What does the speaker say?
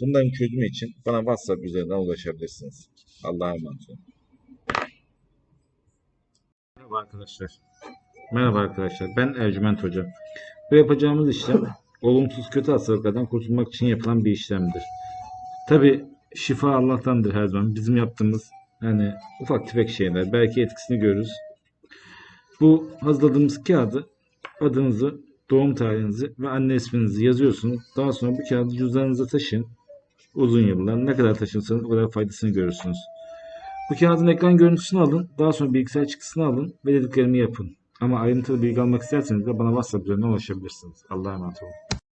Bunların çözümü için bana WhatsApp üzerinden ulaşabilirsiniz. Allah'a emanet olun. Merhaba arkadaşlar. Merhaba arkadaşlar. Ben Ercüment Hoca. Bu yapacağımız işlem olumsuz kötü hastalıklardan kurtulmak için yapılan bir işlemdir. Tabi şifa Allah'tandır her zaman. Bizim yaptığımız yani ufak tefek şeyler. Belki etkisini görürüz. Bu hazırladığımız kağıdı adınızı, doğum tarihinizi ve anne isminizi yazıyorsunuz. Daha sonra bu kağıdı cüzdanınıza taşıyın uzun yıllar. Ne kadar taşınsanız o kadar faydasını görürsünüz. Bu kağıdın ekran görüntüsünü alın. Daha sonra bilgisayar çıktısını alın ve dediklerimi yapın. Ama ayrıntılı bilgi almak isterseniz de bana WhatsApp üzerinden ulaşabilirsiniz. Allah'a emanet olun.